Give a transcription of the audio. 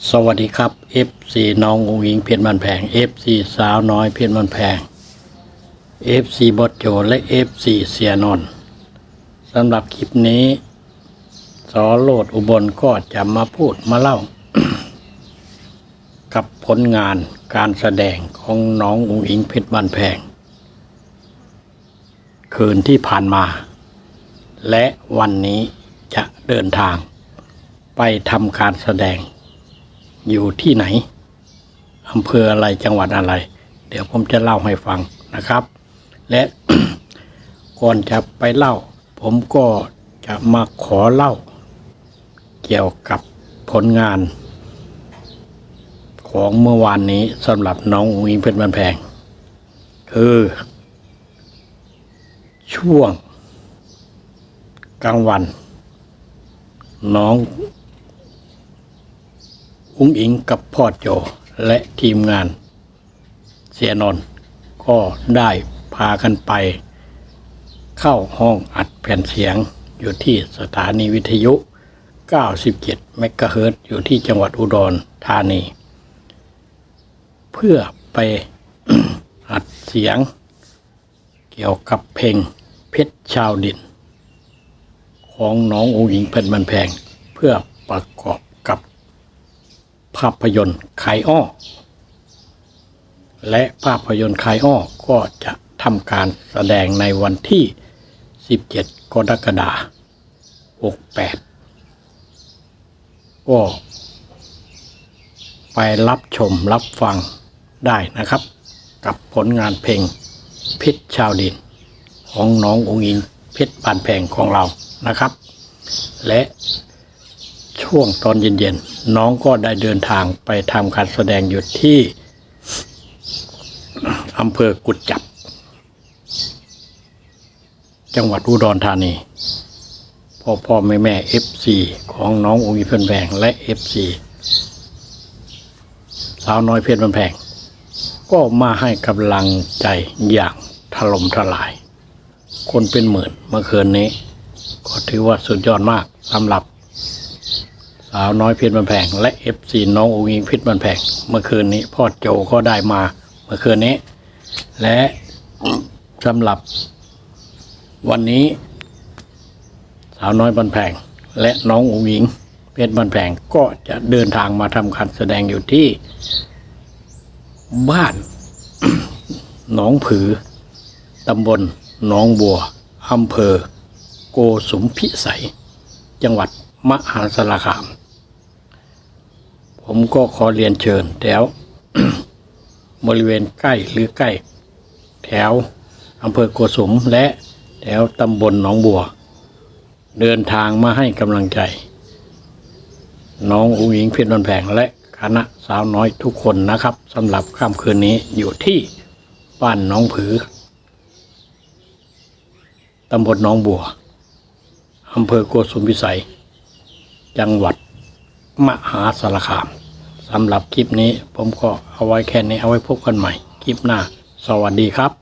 สวัสดีครับ FC น้ององอิงเพชรมันแพง FC สาวน้อยเพชรมันแพง FC บอสโจและ FC เสียนนสำหรับคลิปนี้สอโลดอุบลก็จะมาพูดมาเล่า กับผลงานการแสดงของน้ององอิงเพชรมันแพง คืนที่ผ่านมา และวันนี้จะเดินทาง ไปทำการแสดง อยู่ที่ไหนอำเภออะไรจังหวัดอะไร เดี๋ยวผมจะเล่าให้ฟังนะครับ และก่อนจะไปเล่า ผมก็จะมาขอเล่า เกี่ยวกับผลงาน ของเมื่อวานนี้สำหรับน้องอิงเพชรมันแพง คือ ช่วงกลางวัน น้อง อุ้งอิงกับพ่อโจและทีมงาน เสียนอน ก็ได้พากันไป เข้าห้องอัดแผ่นเสียงอยู่ที่สถานีวิทยุ 97 เมกะเฮิรตอยู่ที่จังหวัดอุดรธานี เพื่อไปอัดเสียง เกี่ยวกับเพลงเพชรชาวดิน ของน้ององค์หญิงเพชรมันแพง เพื่อประกอบาพยนตร์ขายอ้อ และภาพยนตร์ขายอ้อก็จะทำการแสดงในวันที่ 17 กรกฎาคม 68 ก็ไปรับชมรับฟังได้นะครับ กับผลงานเพลงพชรชาวดิน ของน้ององอิงเพชรบานแพงของเรานะครับ และ ช่วงตอนเย็นๆ น้องก็ได้เดินทางไปทำการแสดงอยู่ที่อำเภอกุดจับ จังหวัดอุดรธานี พ่อพ่อแม่แม่เอฟซีของน้ององค์อิเพชรแพงและเอฟซีสาวน้อยเพชรมันแพง ก็มาให้กำลังใจอย่างถล่มทลาย คนเป็นหมื่นเมื่อคืนนี้ ก็ถือว่าสุดยอดมากสำหรับ สาวน้อยเพชรมันแพง และเอฟซีน้องอุงอิงเพชรมันแพง เมื่อคืนนี้พ่อโจก็ได้มา เมื่อคืนนี้ และสำหรับ วันนี้ สาวน้อยบันแพง และน้องอุงอิงเพชรบันแพงก็จะเดินทางมาทำการแสดงอยู่ที่ บ้านหนองผือตำบลหนองบัวอำเภอ โกสุมพิสัย จังหวัดมหาสารคาม ผมก็ขอเรียนเชิญแถว บริเวณใกล้หรือใกล้ แถวอำเภอโกสุมและแถวตำบลหนองบัว เดินทางมาให้กำลังใจ น้องอุ๋งอิงเพชรนนแผงและคณะสาวน้อยทุกคนนะครับสำหรับค่ำคืนนี้อยู่ที่บ้านหน้องผือตำบลหนองบัวอำเภอโกสุมพิสัย จังหวัด มหาสารคามสำหรับคลิปนี้ผมก็เอาไว้แค่นี้เอาไว้พบกันใหม่ คลิปหน้า สวัสดีครับ